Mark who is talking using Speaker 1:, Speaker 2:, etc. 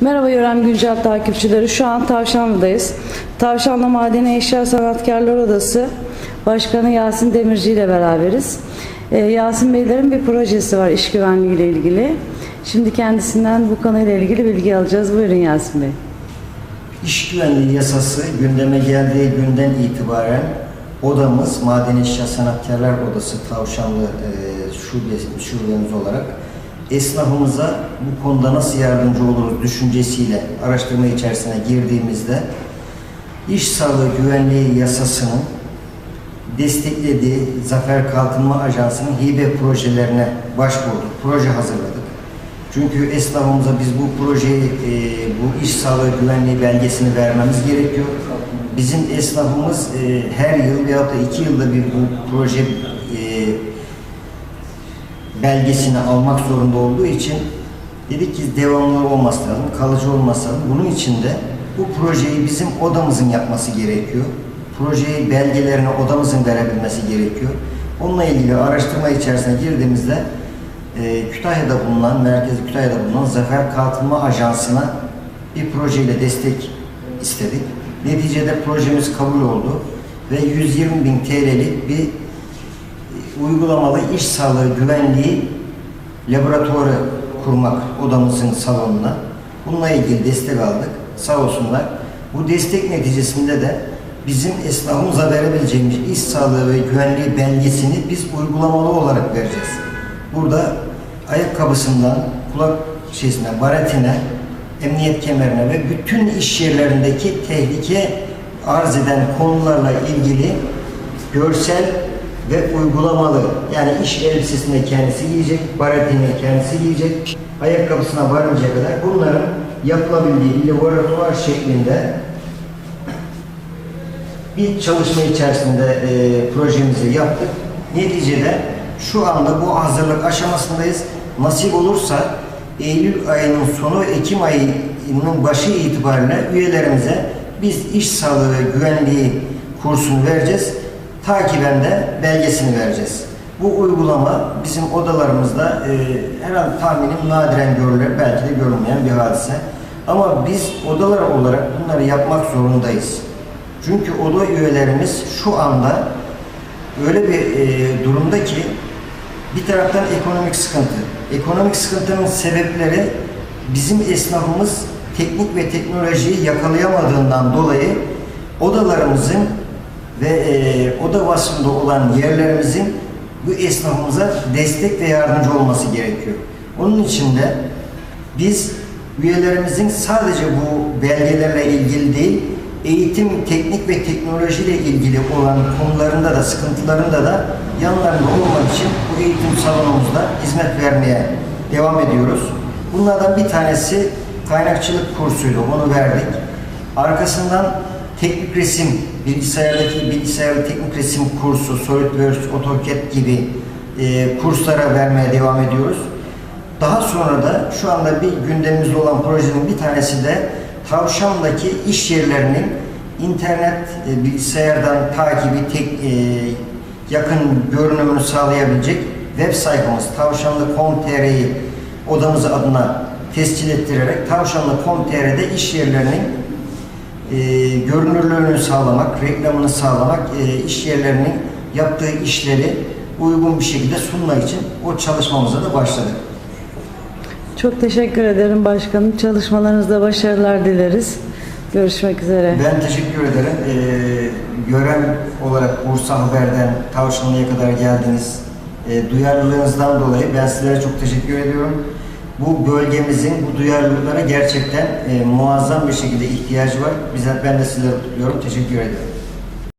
Speaker 1: Merhaba Yörem Güncel takipçileri. Şu an Tavşanlı'dayız. Tavşanlı Madeni Eşya Sanatkarlar Odası Başkanı Yasin Demirci ile beraberiz. Ee, Yasin Beylerin bir projesi var iş güvenliği ile ilgili. Şimdi kendisinden bu konuyla ilgili bilgi alacağız. Buyurun Yasin Bey.
Speaker 2: İş güvenliği yasası gündeme geldiği günden itibaren odamız Maden Eşya Sanatkarlar Odası Tavşanlı e, şubesi, şubemiz olarak esnafımıza bu konuda nasıl yardımcı oluruz düşüncesiyle araştırma içerisine girdiğimizde iş sağlığı güvenliği yasasının desteklediği Zafer Kalkınma Ajansı'nın hibe projelerine başvurduk. Proje hazırladık. Çünkü esnafımıza biz bu projeyi, e, bu iş sağlığı güvenliği belgesini vermemiz gerekiyor. Bizim esnafımız e, her yıl veyahut da iki yılda bir bu proje e, belgesini almak zorunda olduğu için dedik ki devamlı olması lazım, kalıcı olması lazım. Bunun için de bu projeyi bizim odamızın yapması gerekiyor. Projeyi belgelerini odamızın verebilmesi gerekiyor. Onunla ilgili araştırma içerisine girdiğimizde e, Kütahya'da bulunan, merkezi Kütahya'da bulunan Zafer Kalkınma Ajansı'na bir projeyle destek istedik. Neticede projemiz kabul oldu ve 120 bin TL'lik bir uygulamalı iş sağlığı güvenliği laboratuvarı kurmak odamızın salonuna. Bununla ilgili destek aldık. Sağ olsunlar. Bu destek neticesinde de bizim esnafımıza verebileceğimiz iş sağlığı ve güvenliği belgesini biz uygulamalı olarak vereceğiz. Burada ayakkabısından, kulak şeysine, baretine, emniyet kemerine ve bütün iş yerlerindeki tehlike arz eden konularla ilgili görsel ve uygulamalı yani iş elbisesini kendisi giyecek, baretini kendisi giyecek, ayakkabısına varıncaya kadar bunların yapılabildiği laboratuvar şeklinde bir çalışma içerisinde e, projemizi yaptık. Neticede şu anda bu hazırlık aşamasındayız. Nasip olursa Eylül ayının sonu Ekim ayının başı itibariyle üyelerimize biz iş sağlığı güvenliği kursunu vereceğiz. Takiben de belgesini vereceğiz. Bu uygulama bizim odalarımızda e, herhalde tahminim nadiren görülür, belki de görülmeyen bir hadise. Ama biz odalar olarak bunları yapmak zorundayız. Çünkü oda üyelerimiz şu anda öyle bir e, durumda ki bir taraftan ekonomik sıkıntı. Ekonomik sıkıntının sebepleri bizim esnafımız teknik ve teknolojiyi yakalayamadığından dolayı odalarımızın ve e, oda vasfında olan yerlerimizin bu esnafımıza destek ve yardımcı olması gerekiyor. Onun için de biz üyelerimizin sadece bu belgelerle ilgili değil, eğitim, teknik ve teknoloji ile ilgili olan konularında da, sıkıntılarında da yanlarında olmak için bu eğitim salonumuzda hizmet vermeye devam ediyoruz. Bunlardan bir tanesi kaynakçılık kursuydu, onu verdik. Arkasından teknik resim, bilgisayardaki bilgisayarlı teknik resim kursu, SolidWorks, AutoCAD gibi e, kurslara vermeye devam ediyoruz. Daha sonra da şu anda bir gündemimizde olan projenin bir tanesi de Tavşan'daki iş yerlerinin internet e, bilgisayardan takibi, tek, e, yakın görünümünü sağlayabilecek web sayfamız tavşanlı.com.tr'yi odamız adına tescil ettirerek tavşanlı.com.tr'de iş yerlerinin e, görünürlüğünü sağlamak, reklamını sağlamak, e, iş yerlerinin yaptığı işleri uygun bir şekilde sunmak için o çalışmamıza da başladık.
Speaker 1: Çok teşekkür ederim başkanım. Çalışmalarınızda başarılar dileriz. Görüşmek üzere.
Speaker 2: Ben teşekkür ederim. Ee, gören olarak Bursa Haber'den Tavşanlı'ya kadar geldiniz. Ee, duyarlılığınızdan dolayı ben sizlere çok teşekkür ediyorum. Bu bölgemizin bu duyarlılıklara gerçekten e, muazzam bir şekilde ihtiyacı var. Bize, ben de sizlere kutluyorum. Teşekkür ederim.